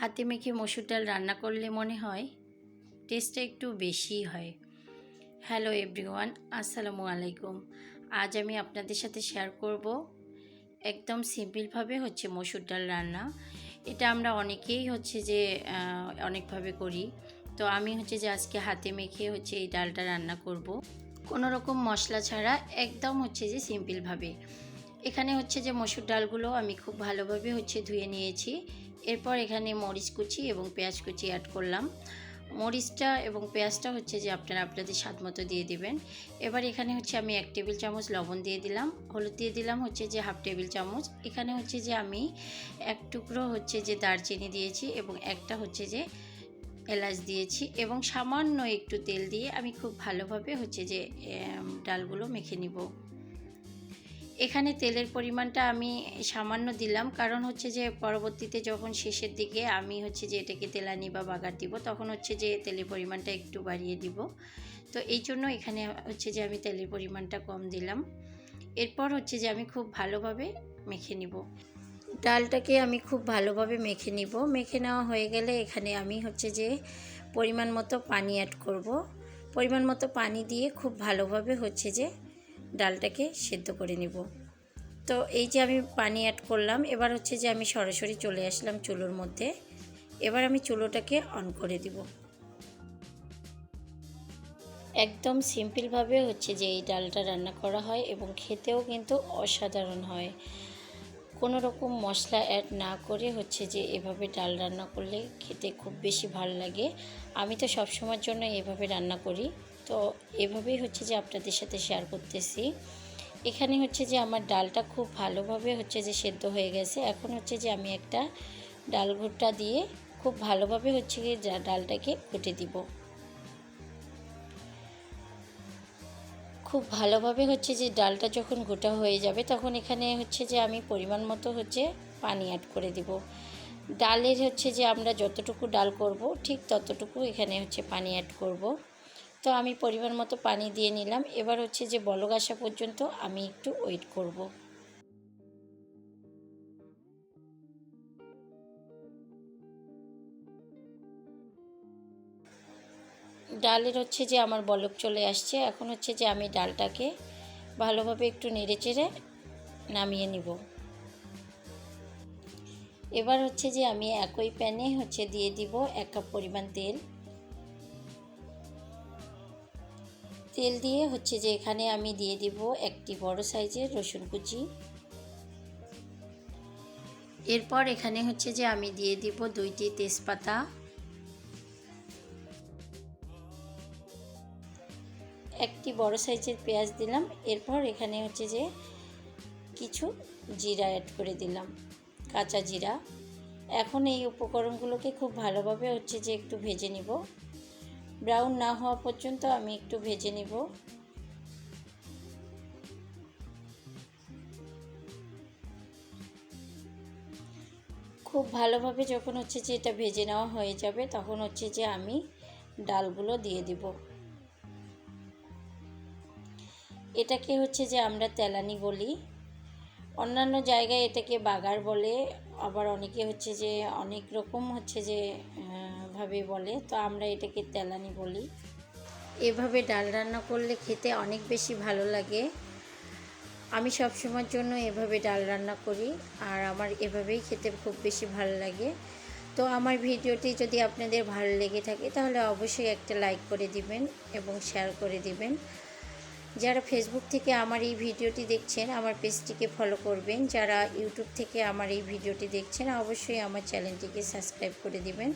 হাতে মেখে মসুর ডাল রান্না করলে মনে হয় টেস্টটা একটু বেশিই হয়। হ্যালো এভরিওয়ান আসসালামু আলাইকুম। আজ আমি আপনাদের সাথে শেয়ার করব একদম সিম্পলভাবে হচ্ছে মসুর ডাল রান্না। এটা আমরা অনেকেই হচ্ছে যে অনেকভাবে করি। তো আমি হচ্ছে যে আজকে হাতে মেখে হচ্ছে এই ডালটা রান্না করব। কোনো রকম মশলা ছাড়া একদম হচ্ছে যে সিম্পলভাবে এখানে হচ্ছে যে মসুর ডালগুলো আমি খুব ভালোভাবে হচ্ছে ধুয়ে নিয়েছি। এরপর এখানে মরিচ কুচি এবং পেঁয়াজ কুচি অ্যাড করলাম। মরিচটা এবং পেঁয়াজটা হচ্ছে যে আপনারা আপনাদের স্বাদ মতো দিয়ে দিবেন। এবার এখানে হচ্ছে আমি এক টেবিল চামচ লবণ দিয়ে দিলাম। হলুদ দিয়ে দিলাম হচ্ছে যে হাফ টেবিল চামচ। এখানে হচ্ছে যে আমি এক টুকরো হচ্ছে যে দারচিনি দিয়েছি এবং একটা হচ্ছে যে এলাচ দিয়েছি এবং সামান্য একটু তেল দিয়ে আমি খুব ভালোভাবে হচ্ছে যে ডালগুলো মেখে নিব। এখানে তেলের পরিমাণটা আমি সামান্য দিলাম। কারণ হচ্ছে যে, পরবর্তীতে যখন শেষের দিকে আমি হচ্ছে যে, এটাকে তেলানি বা বাগার দিব, তখন হচ্ছে যে, তেলের পরিমাণটা একটু বাড়িয়ে দিব। তো এই জন্য এখানে হচ্ছে যে, আমি তেলের পরিমাণটা কম দিলাম। এরপর হচ্ছে যে, আমি খুব ভালোভাবে মেখে নিব। ডালটাকে আমি খুব ভালোভাবে মেখে নিব। মেখে নেওয়া হয়ে গেলে এখানে আমি হচ্ছে যে, পরিমাণ মতো পানি অ্যাড করব। পরিমাণ মতো পানি দিয়ে খুব ভালোভাবে হচ্ছে যে ডালটাকে সেদ্ধ করে নিব। তো এই যে আমি পানি অ্যাড করলাম, এবার হচ্ছে যে আমি সরাসরি চলে আসলাম চুলোর মধ্যে। এবার আমি চুলোটাকে অন করে দিব। একদম সিম্পলভাবে হচ্ছে যে এই ডালটা রান্না করা হয় এবং খেতেও কিন্তু অসাধারণ হয়। কোনো রকম মশলা অ্যাড না করে হচ্ছে যে এভাবে ডাল রান্না করলে খেতে খুব বেশি ভালো লাগে। আমি তো সবসময়ের জন্য এভাবে রান্না করি। তো এভাবেই হচ্ছে যে আপনাদের সাথে শেয়ার করতেছি। এখানে হচ্ছে যে আমার ডালটা খুব ভালোভাবে হচ্ছে যে সেদ্ধ হয়ে গেছে। এখন হচ্ছে যে আমি একটা ডাল ঘুটটা দিয়ে খুব ভালোভাবে হচ্ছে কি ডালটাকে ঘুটে দিব। খুব ভালোভাবে হচ্ছে যে ডালটা যখন গোটা হয়ে যাবে তখন এখানে হচ্ছে যে আমি পরিমাণ মতো হচ্ছে পানি অ্যাড করে দিব। ডালের হচ্ছে যে আমরা যতটুকু ডাল করব ঠিক ততটুকু এখানে হচ্ছে পানি অ্যাড করব। তো আমি পরিমাণ মতো পানি দিয়ে নিলাম। এবার হচ্ছে যে বলক আসা পর্যন্ত আমি একটু ওয়েট করব। ডালের হচ্ছে যে আমার বলক চলে আসছে। এখন হচ্ছে যে আমি ডালটাকে ভালোভাবে একটু নেড়ে চেড়ে নামিয়ে নিব। এবার হচ্ছে যে আমি একই প্যানে হচ্ছে দিয়ে দিব এক কাপ পরিমাণ তেল। তেল দিয়ে হচ্ছে যে এখানে আমি দিয়ে দিব একটি বড় সাইজের রসুন কুচি। এরপর এখানে হচ্ছে যে আমি দিয়ে দিব দুইটি তেজপাতা। একটি বড় সাইজের পেঁয়াজ দিলাম, এরপর এখানে হচ্ছে যে কিছু জিরা অ্যাড করে দিলাম, কাঁচা জিরা। এখন এই উপকরণগুলোকে খুব ভালোভাবে হচ্ছে যে একটু ভেজে নিব। ব্রাউন না হওয়া পর্যন্ত আমি একটু ভেজে নিব। খুব ভালোভাবে যখন হচ্ছে যে এটা ভেজে নেওয়া হয়ে যাবে, তখন হচ্ছে যে আমি ডালগুলো দিয়ে দিব। এটাকে হচ্ছে যে আমরা তেলানি বলি। অন্যান্য জায়গায় এটাকে বাগার বলে আবার অনেকে হচ্ছে যে অনেক রকম হচ্ছে যে ভাবে বলে, তো আমরা এটাকে তেলানি বলি। এভাবে ডাল রান্না করলে খেতে অনেক বেশি ভালো লাগে। আমি সব সময়ের জন্য এভাবে ডাল রান্না করি, আর আমার এভাবেই খেতে খুব বেশি ভালো লাগে। তো আমার ভিডিওটি যদি আপনাদের ভালো লেগে থাকে, তাহলে অবশ্যই একটা লাইক করে দিবেন এবং শেয়ার করে দিবেন। যারা ফেসবুক থেকে আমার এই ভিডিওটি দেখছেন, আমার পেজটিকে ফলো করবেন। যারা ইউটিউব থেকে আমার এই ভিডিওটি দেখছেন, অবশ্যই আমার চ্যানেলটিকে সাবস্ক্রাইব করে দিবেন।